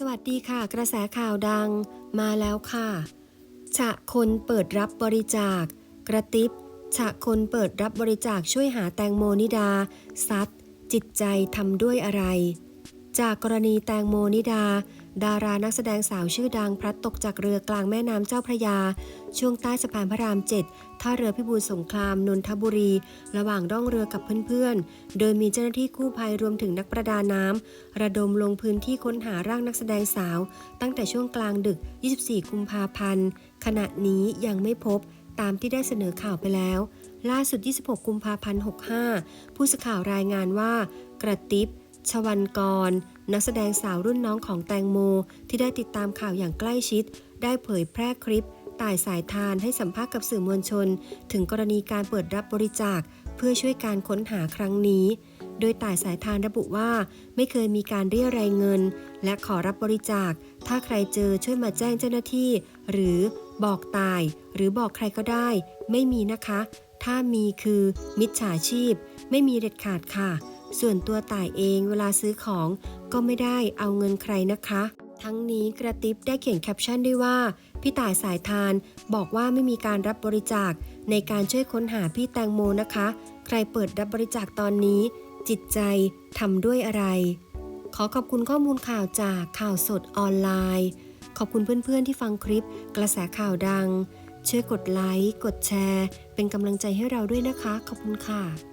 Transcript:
สวัสดีค่ะ กระแสข่าวดังมาแล้วค่ะ ฉะคนเปิดรับบริจาค กระติบฉะคนเปิดรับบริจาคช่วยหาแตงโมนิดา ซัดจิตใจทำด้วยอะไร จากกรณีแตงโมนิดา ดารานักแสดงสาวชื่อดังพลัดตกจากเรือกลางแม่น้ำเจ้าพระยา ช่วงใต้สะพานพระรามเจ็ดท่าเรือพิบูลสงครามนนทบุรี ระหว่างร่องเรือกับเพื่อนๆ โดยมีเจ้าหน้าที่กู้ภัยรวมถึงนักประดาน้ำระดมลงพื้นที่ค้นหาร่างนักแสดงสาว ตั้งแต่ช่วงกลางดึก 24 กุมภาพันธ์ ขณะนี้ยังไม่พบตามที่ได้เสนอข่าวไปแล้ว ล่าสุด 26 กุมภาพันธ์ 65 ผู้สื่อข่าวรายงานว่ากระติบ ชวันกร นักแสดงสาวรุ่นน้องของแตงโม ที่ได้ติดตามข่าวอย่างใกล้ชิด ได้เผยแพร่คลิปต่ายสายทานให้สัมภาษณ์กับสื่อมวลชน ถึงกรณีการเปิดรับบริจาค เพื่อช่วยการค้นหาครั้งนี้ โดยต่ายสายทานระบุว่า ไม่เคยมีการเรียรายเงิน และขอรับบริจาค ถ้าใครเจอช่วยมาแจ้งเจ้าหน้าที่ หรือบอกตาย หรือบอกใครก็ได้ ไม่มีนะคะ ถ้ามีคือมิจฉาชีพ ไม่มีเด็ดขาดค่ะ ส่วนตัวต่ายเองเวลาซื้อของก็ไม่ได้เอาเงินใครนะคะ ทั้งนี้กระติบได้เขียนแคปชั่นด้วยว่า พี่ต่ายสายทานบอกว่าไม่มีการรับบริจาคในการช่วยค้นหาพี่แตงโมนะคะ ใครเปิดรับบริจาคตอนนี้ จิตใจทำด้วยอะไร ขอขอบคุณข้อมูลข่าวจากข่าวสดออนไลน์ ขอบคุณเพื่อนๆที่ฟังคลิป กระแสข่าวดังช่วยกดไลค์ กดแชร์ เป็นกำลังใจให้เราด้วยนะคะ ขอบคุณค่ะ